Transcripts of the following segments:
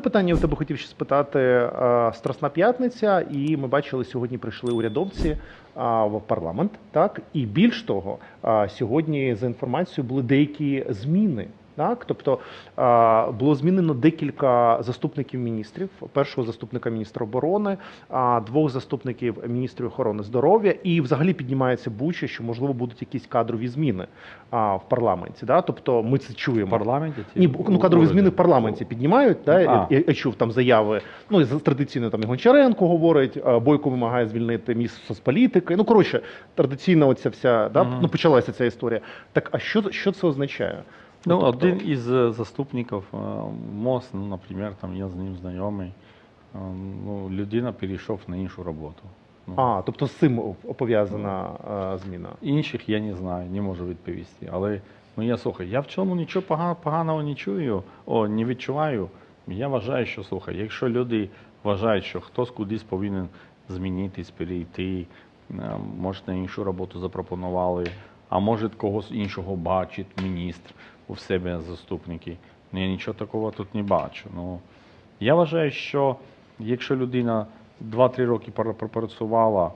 Питання у тебе хотів ще спитати. Е, Страсна п'ятниця, і ми бачили, сьогодні прийшли урядовці в парламент. Так і більш того, сьогодні за інформацією були деякі зміни. Так, тобто було змінено декілька заступників міністрів: першого заступника міністра оборони, двох заступників міністрів охорони здоров'я, і взагалі піднімається буча, що можливо будуть якісь кадрові зміни в парламенті. Да? Тобто ми це чуємо. В парламенті? ці Ні, ну кадрові зміни в парламенті піднімають. Да? А. Я, я чув там заяви. Ну і традиційно там і Гончаренко говорить, Бойко вимагає звільнити місце соцполітики. Ну коротше, традиційно оця вся да Мгм. ну почалася ця історія. Так а що що це означає? Ну, тобто- один із е, заступників е, МОЗ, ну, наприклад, там я з ним знайомий, е, ну, людина перейшов на іншу роботу. Ну, А, тобто з цим пов'язана а, зміна. Інших я не знаю, не можу відповісти. Але ну, я слухай, я в цьому нічого пога- поганого не чую, о, не відчуваю. Я вважаю, що слухай, якщо люди вважають, що хтось кудись повинен змінитись, перейти, е, може на іншу роботу запропонували, а може когось іншого бачить міністр у себе заступники. Ну я нічого такого тут не бачу. Ну, я вважаю, що якщо людина 2-3 роки пропрацювала,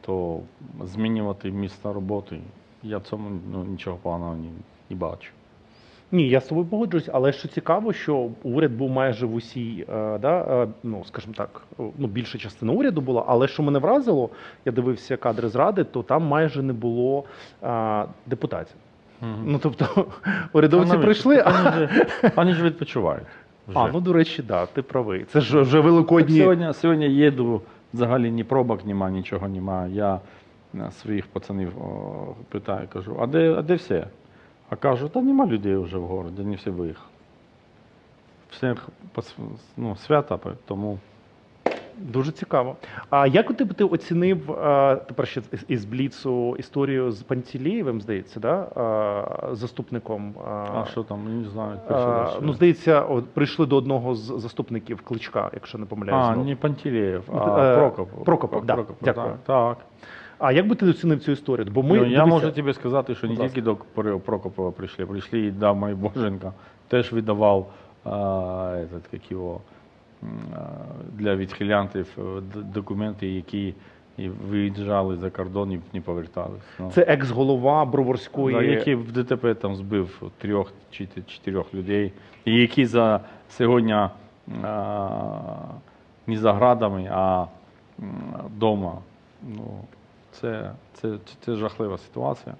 то змінювати місце роботи, я в цьому ну, нічого поганого не, не бачу. Ні, я з тобою погоджуюсь, але що цікаво, що уряд був майже в усій, е, да, е, ну скажімо так, е, ну більша частина уряду була. Але що мене вразило, я дивився кадри з ради, то там майже не було е, депутатів. Ну тобто урядовці прийшли, а, Вони ж, відпочивають. Вже. а ну до речі, да, ти правий. Це ж вже великодні. Так сьогодні, сьогодні їду, взагалі ні пробок нема, нічого нема. Я е, своїх пацанів о, питаю, кажу, а де, а де все? А кажуть, та нема людей вже в городі, не всі виїхали. Всіх ну, свята, тому Дуже цікаво. А як у тебе ти оцінив е, тепер ще із- Бліцу історію з Пантелєєвим, здається, да? е, заступником? е, а що там, не знаю. раз ну, здається, прийшли до одного з заступників кличка, якщо не помиляюсь. а, знову. не Пантелеєв, Е, а Прокопов. Прокопов, да, дякую. Так, так. А як би ти оцінив цю історію? Бо ми ну, я можу тобі сказати, що не тільки до Прокопова прийшли, прийшли і Дама і Боженка, теж видавав а, этот, як його, а, для відхилянтів е, документи, які і виїжджали за кордон і не повертались. Ну. це екс-голова Броварської. Да, який в ДТП там збив трьох чи чотирьох людей, і які за сьогодні а, не за градами, а вдома. Ну, це, це, це, це жахлива ситуація.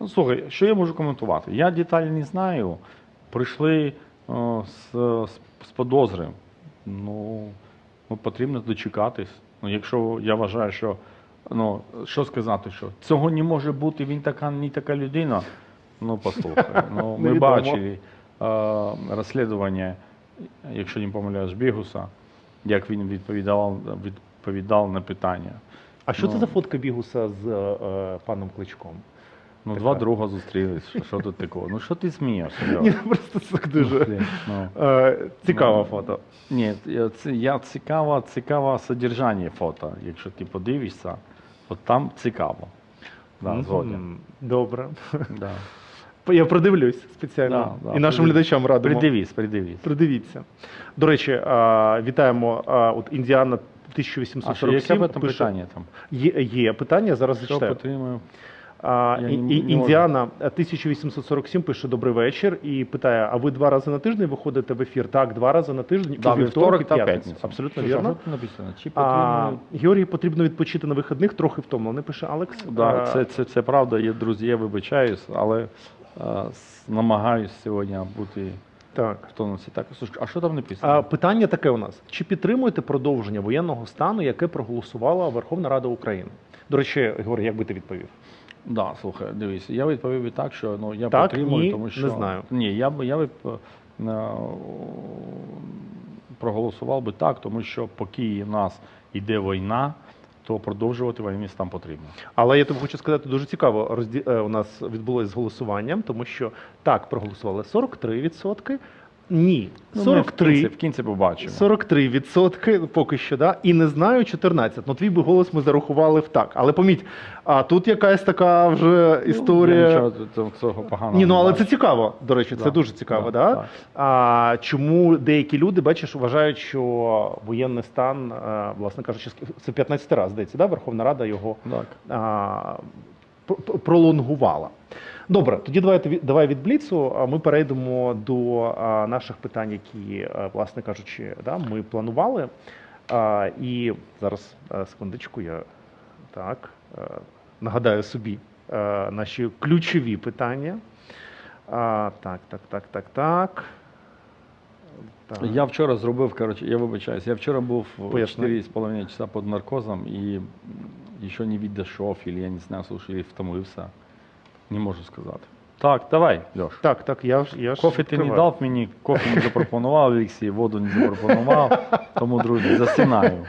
Ну, слухай, що я можу коментувати? Я деталі не знаю. Прийшли о, з, з, з подозри. Ну, ну, потрібно дочекатись. Ну, якщо я вважаю, що ну, що сказати, що цього не може бути, він така, не така людина. Ну, послухай. Ну, ми бачили е, розслідування, якщо не помиляюсь, Бігуса, як він відповідав, відповідав на питання. А що це ну. за фотка Бігуса з е, паном Кличком? Ну, два друга зустрілись. Що, що тут такого? Ну що ти смієшся? Льо? Ні, просто це так Ну, дуже блін, ну. е, цікаве Ну, фото. Ні, я, це- я цікаво, цікаво содержання фото. Якщо ти подивишся, от там цікаво. Да, згоден. Добре. Да. Я продивлюсь спеціально. Да, да, І нашим придив- глядачам радимо. Придивись, придивись. Придивіться. До речі, а, вітаємо. а, От Індіана А що, 1847 яке питання там? Є, є питання, зараз зачитаю. А, і, не- і- не Індіана 1847 пише добрий вечір і питає: а ви два рази на тиждень виходите в ефір? Так, два рази на тиждень, Да, у вівторок і п'ятницю. п'ятницю. Абсолютно Що, вірно. Написано? Чи А, підтримую? Георгій потрібно відпочити на вихідних, трохи втомлений, пише Алекс. Да, А, це, це, це правда, є друзі, я вибачаюсь, але е, с- намагаюсь сьогодні бути Так. в тонусі. Так, а що там написано? А, питання таке у нас: чи підтримуєте продовження воєнного стану, яке проголосувала Верховна Рада України? До речі, Георгій, як би ти відповів? Да, слухай, дивись, я відповів і так, що ну я Так, підтримую, ні, тому не знаю. ні, я б я б е, проголосував би так, тому що поки в нас йде війна, то продовжувати воєнний стан потрібно. Але я тобі хочу сказати дуже цікаво. Розді... е, У нас відбулось з голосуванням, тому що так проголосували 43%, Ні, Ну, ми 43. В кінці, в кінці побачимо. 43 відсотки поки що, да? і не знаю 14. Ну, твій би голос ми зарахували в так. Але поміть, а тут якась така вже історія. Ну, нічого тут цього поганого. Ні, ну але це цікаво. До речі, це Да, дуже цікаво, да, да? так. А, чому деякі люди, бачиш, вважають, що воєнний стан, а, власне кажучи, це 15 раз, здається, да? Верховна Рада його Так. а, пролонгувала. Добре, тоді давайте давай від Бліцу. а Ми перейдемо до наших питань, які, власне кажучи, да, ми планували. І зараз секундочку, я так нагадаю собі наші ключові питання. Так, так, так, так, так. Так. Я вчора зробив, коротше, я вибачаюсь, я вчора був Поясни. 4,5 часа під наркозом і ще не віддошов, или я не знаю, слушай, или втомився. Не можу сказати. Так, давай, Льош. Так, так, я ж я ж Кофе ти не відкриваю. дав мені, кофе не запропонував, Олексій, воду не запропонував. Тому, друзі, засинаю.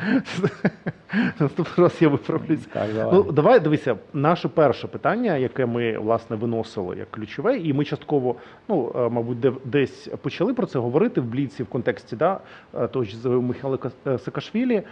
Наступний раз я виправлюся. Так, давай. Ну, давай дивися, наше перше питання, яке ми власне виносили як ключове, і ми частково, ну е, мабуть, де- десь почали про це говорити в бліці в контексті да, е, того ж Михайла Ка- е, Саакашвілі.